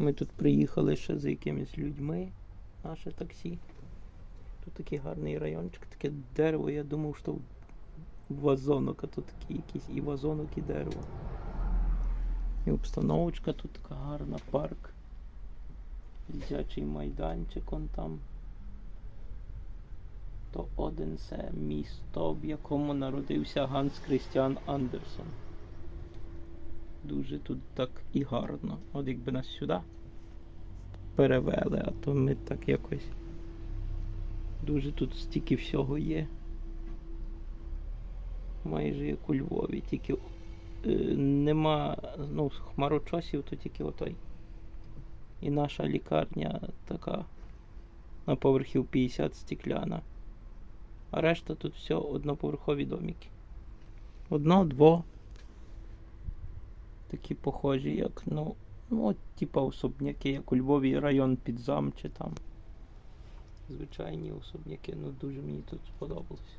Ми тут приїхали ще з якимись людьми, наше таксі. Тут такий гарний райончик, таке дерево. Я думав, що вазонок, а тут такий якийсь і вазонок, і дерево. І обстановочка тут така гарна, парк. Дитячий майданчик он там. То Оденсе місто, в якому народився Ганс Крістіан Андерсон. Дуже тут так і гарно. От якби нас сюди перевели, а то ми так якось. Дуже тут стільки всього є. Майже як у Львові, тільки е, нема ну, хмарочосів, то тільки отой. І наша лікарня така на поверхів 50 стекляна. А решта тут все одноповерхові домики. Одно, дво. Такі похожі, як, ну, ну, от, типа особняки, як у Львові район Підзам чи там. Звичайні особняки, ну дуже мені тут сподобалося.